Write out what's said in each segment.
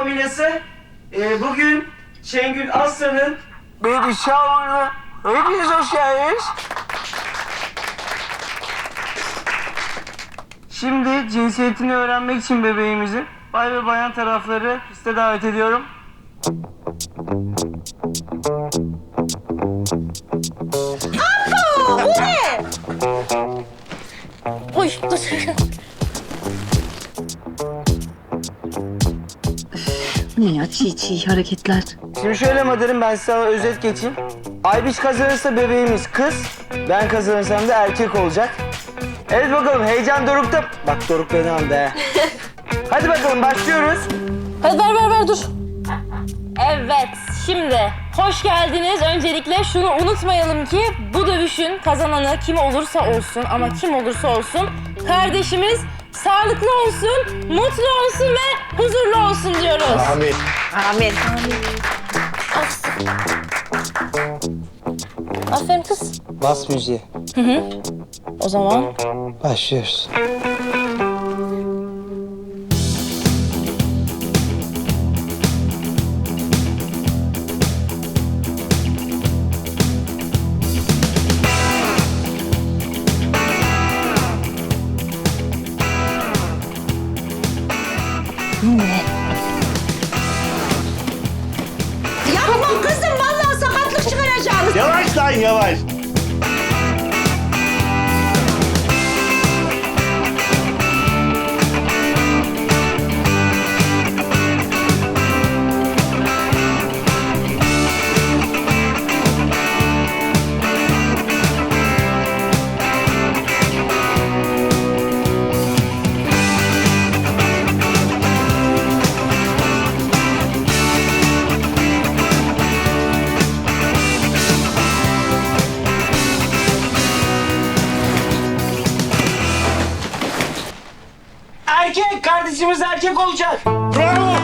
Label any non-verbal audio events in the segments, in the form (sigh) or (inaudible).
familyası. Ee, bugün Şengül Aslan'ın baby shower'ına hepiniz hoş geldiniz. Şimdi cinsiyetini öğrenmek için bebeğimizin bay ve bayan tarafları piste davet ediyorum. Oy dur. Ne ya çiğ çiğ hareketler. Şimdi şöyle Madar'ım ben sana özet geçeyim. Aybiş kazanırsa bebeğimiz kız, ben kazanırsam da erkek olacak. Evet bakalım heyecan dorukta. Bak doruk beni aldı (laughs) he. Hadi bakalım başlıyoruz. Hadi ver ver ver dur. Evet şimdi hoş geldiniz. Öncelikle şunu unutmayalım ki bu dövüşün kazananı kim olursa olsun ama kim olursa olsun kardeşimiz sağlıklı olsun, mutlu olsun ve huzurlu olsun diyoruz. Amin. Amin. Aferin kız. Bas müziği. O zaman Başlıyoruz. Yapma kızım vallahi sakatlık çıkaracağız. Yavaş lan yavaş. Erkek! Kardeşimiz erkek olacak. Bravo.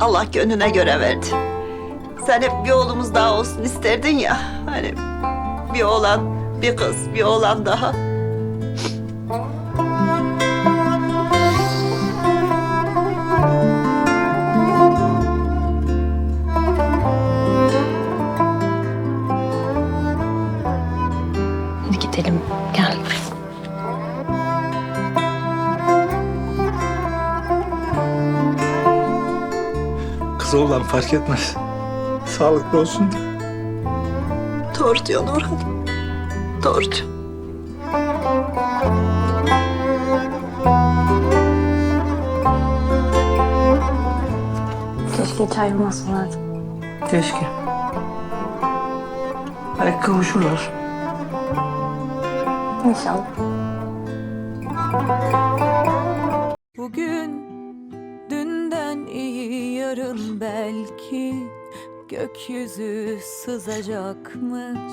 Allah gönlüne göre verdi. Sen hep bir oğlumuz daha olsun isterdin ya. Hani bir oğlan, bir kız, bir oğlan daha. Hadi gidelim gel. Kız oğlan fark etmez. Sağlıklı olsun diye. Doğru diyor Nurhan. Doğru diyor. Keşke hiç ayrılmasınlardı. Keşke. Belki kavuşurlar. İnşallah. Bugün dünden iyi yarın belki gökyüzü sızacakmış